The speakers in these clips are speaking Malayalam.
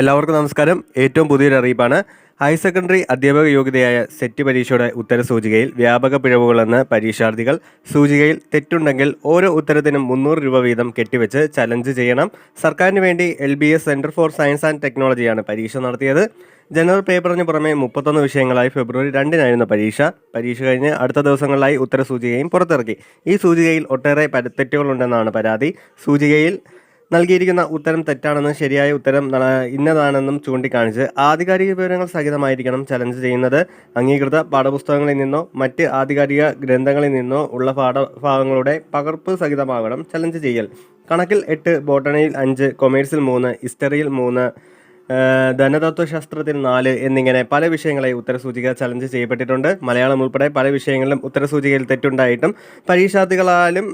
എല്ലാവർക്കും നമസ്കാരം. ഏറ്റവും പുതിയൊരു അറിയിപ്പാണ്. ഹയർ സെക്കൻഡറി അധ്യാപക യോഗ്യതയായ സെറ്റ് പരീക്ഷയുടെ ഉത്തര സൂചികയിൽ വ്യാപക പിഴവുകളെന്ന് പരീക്ഷാർത്ഥികൾ സൂചികയിൽ തെറ്റുണ്ടെങ്കിൽ ഓരോ ഉത്തരത്തിനും മുന്നൂറ് രൂപ വീതം കെട്ടിവെച്ച് ചലഞ്ച് ചെയ്യണം. സർക്കാരിന് വേണ്ടി L B S centre for science and ടെക്നോളജിയാണ് പരീക്ഷ നടത്തിയത്. ജനറൽ പേപ്പറിന് പുറമെ മുപ്പത്തൊന്ന് വിഷയങ്ങളായി ഫെബ്രുവരി രണ്ടിനായിരുന്നു പരീക്ഷ. പരീക്ഷ കഴിഞ്ഞ് അടുത്ത ദിവസങ്ങളിലായി ഉത്തര സൂചികയും പുറത്തിറക്കി. ഈ സൂചികയിൽ ഒട്ടേറെ പരത്തെറ്റുകളുണ്ടെന്നാണ് പരാതി. സൂചികയിൽ നൽകിയിരിക്കുന്ന ഉത്തരം തെറ്റാണെന്നും ശരിയായ ഉത്തരം ഇന്നതാണെന്നും ചൂണ്ടിക്കാണിച്ച് ആധികാരിക വിവരങ്ങൾ സഹിതമായിരിക്കണം ചലഞ്ച് ചെയ്യുന്നത്. അംഗീകൃത പാഠപുസ്തകങ്ങളിൽ നിന്നോ മറ്റ് ആധികാരിക ഗ്രന്ഥങ്ങളിൽ നിന്നോ ഉള്ള പാഠഭാഗങ്ങളുടെ പകർപ്പ് സഹിതമാകണം ചലഞ്ച് ചെയ്യൽ. കണക്കിൽ എട്ട് ബോട്ടണിയിൽ അഞ്ച് കൊമേഴ്സിൽ മൂന്ന് ഹിസ്റ്ററിയിൽ മൂന്ന് ധനതത്വശാസ്ത്രത്തിൽ നാല് എന്നിങ്ങനെ പല വിഷയങ്ങളെ ഉത്തരസൂചിക ചലഞ്ച് ചെയ്യപ്പെട്ടിട്ടുണ്ട്. മലയാളം ഉൾപ്പെടെ പല വിഷയങ്ങളിലും ഉത്തരസൂചികയിൽ തെറ്റുണ്ടായിട്ടും പരീക്ഷാർത്ഥികളാലും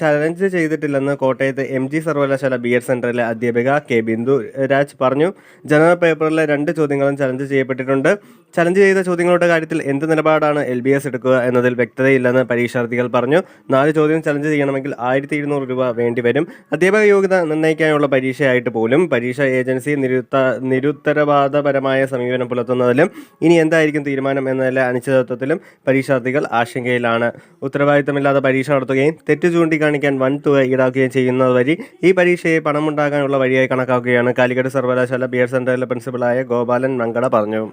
ചലഞ്ച് ചെയ്തിട്ടില്ലെന്ന് കോട്ടയത്ത് എം ജി സർവകലാശാല ബി എഡ് സെന്ററിലെ അധ്യാപിക കെ ബിന്ദു രാജ് പറഞ്ഞു. ജനറൽ പേപ്പറിലെ രണ്ട് ചോദ്യങ്ങളും ചലഞ്ച് ചെയ്യപ്പെട്ടിട്ടുണ്ട്. ചലഞ്ച് ചെയ്ത ചോദ്യങ്ങളുടെ കാര്യത്തിൽ എന്ത് നിലപാടാണ് എൽ ബി എസ് എടുക്കുക എന്നതിൽ വ്യക്തതയില്ലെന്ന് പരീക്ഷാർത്ഥികൾ പറഞ്ഞു. നാല് ചോദ്യം ചലഞ്ച് ചെയ്യണമെങ്കിൽ ആയിരത്തി ഇരുന്നൂറ് രൂപ വേണ്ടിവരും. അധ്യാപക യോഗ്യത നിർണയിക്കാനുള്ള പരീക്ഷയായിട്ട് പോലും പരീക്ഷാ ഏജൻസി നിരുത്ത നിരുത്തരവാദപരമായ സമീപനം പുലർത്തുന്നതിലും ഇനി എന്തായിരിക്കും തീരുമാനം എന്നതിലെ അനിശ്ചിതത്വത്തിലും പരീക്ഷാർത്ഥികൾ ആശങ്കയിലാണ്. ഉത്തരവാദിത്തമില്ലാതെ പരീക്ഷ നടത്തുകയും തെറ്റ് ചൂണ്ടിക്കാണിക്കാൻ വൻ തുക ഈടാക്കുകയും ചെയ്യുന്നത് വഴി ഈ പരീക്ഷയെ പണമുണ്ടാക്കാനുള്ള വഴിയായി കണക്കാക്കുകയാണ് കാലിക്കറ്റ് സർവകലാശാല ബി എഡ് സെന്ററിലെ പ്രിൻസിപ്പളായ ഗോപാലൻ മങ്കട പറഞ്ഞു.